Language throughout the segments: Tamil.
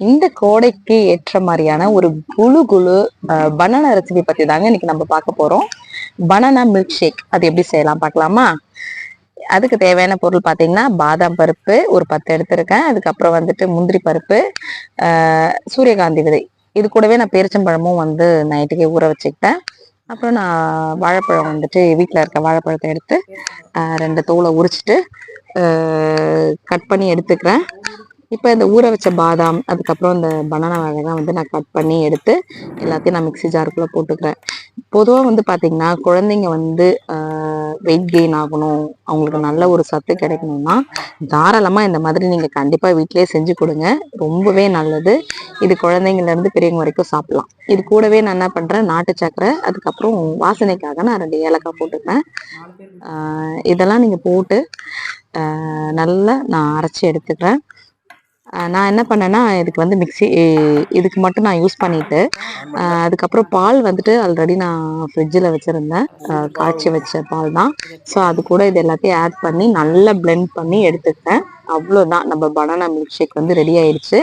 இந்த கோடைக்கு ஏற்ற மாதிரியான ஒரு குழு குழு பனானா ரெசிபி பத்தி தாங்க இன்னைக்கு நம்ம பார்க்க போறோம். பனானா மில்க் ஷேக் அது எப்படி செய்யலாம் பார்க்கலாமா? அதுக்கு தேவையான பொருள் பார்த்தீங்கன்னா பாதாம் பருப்பு ஒரு பத்து எடுத்திருக்கேன். அதுக்கப்புறம் வந்துட்டு முந்திரி பருப்பு ஆஹ் சூரியகாந்தி விதை. இது கூடவே நான் பேரிச்சம்பழமும் வந்து நைட்டுக்கே ஊற வச்சுக்கிட்டேன். அப்புறம் நான் வாழைப்பழம் வந்துட்டு வீட்டில் இருக்க வாழைப்பழத்தை எடுத்து ரெண்டு தோலை உரிச்சிட்டு கட் பண்ணி எடுத்துக்கிறேன். இப்போ இந்த ஊற வச்ச பாதாம் அதுக்கப்புறம் இந்த பனானா வகைலாம் வந்து நான் கட் பண்ணி எடுத்து எல்லாத்தையும் நான் மிக்ஸி ஜாருக்குள்ளே போட்டுக்கிறேன். பொதுவாக வந்து பார்த்தீங்கன்னா குழந்தைங்க வந்து வெயிட் கெயின் ஆகணும் அவங்களுக்கு நல்ல ஒரு சத்து கிடைக்கணும்னா தாராளமாக இந்த மாதிரி நீங்கள் கண்டிப்பாக வீட்டிலே செஞ்சு கொடுங்க. ரொம்பவே நல்லது. இது குழந்தைங்கள்லேருந்து பெரியவங்க வரைக்கும் சாப்பிட்லாம். இது கூடவே நான் என்ன பண்ணுறேன் நாட்டு சக்கரை அதுக்கப்புறம் வாசனைக்காக நான் ரெண்டு ஏலக்காய் போட்டுப்பேன் இதெல்லாம் நீங்கள் போட்டு நல்லா நான் அரைச்சி எடுத்துக்கிறேன். நான் என்ன பண்ணேன்னா இதுக்கு வந்து மிக்சி இதுக்கு மட்டும் நான் யூஸ் பண்ணிட்டு அதுக்கப்புறம் பால் வந்துட்டு ஆல்ரெடி நான் ஃப்ரிட்ஜில் வச்சுருந்தேன். காய்ச்சி வச்ச பால் தான். ஸோ அது கூட இது எல்லாத்தையும் ஆட் பண்ணி நல்லா பிளெண்ட் பண்ணி எடுத்துக்கிட்டேன். அவ்வளோதான் நம்ம பனானா மில்க் ஷேக் வந்து ரெடி ஆயிடுச்சு.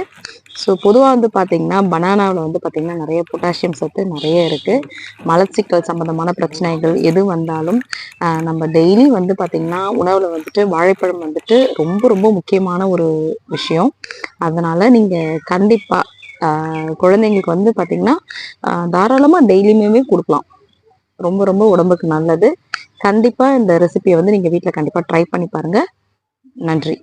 ஸோ பொதுவாக வந்து பார்த்தீங்கன்னா பனானாவில் வந்து பார்த்தீங்கன்னா நிறைய பொட்டாசியம் சத்து நிறைய இருக்குது மலச்சிக்கல் சம்மந்தமான பிரச்சனைகள் எது வந்தாலும் நம்ம டெய்லி வந்து பார்த்தீங்கன்னா உணவில் வந்துட்டு வாழைப்பழம் வந்துட்டு ரொம்ப ரொம்ப முக்கியமான ஒரு விஷயம். அதனால் நீங்கள் கண்டிப்பாக குழந்தைங்களுக்கு வந்து பார்த்தீங்கன்னா தாராளமாக டெய்லியுமே கொடுக்கலாம். ரொம்ப ரொம்ப உடம்புக்கு நல்லது. கண்டிப்பாக இந்த ரெசிபியை வந்து நீங்கள் வீட்டில் கண்டிப்பாக ட்ரை பண்ணி பாருங்கள் நன்றி.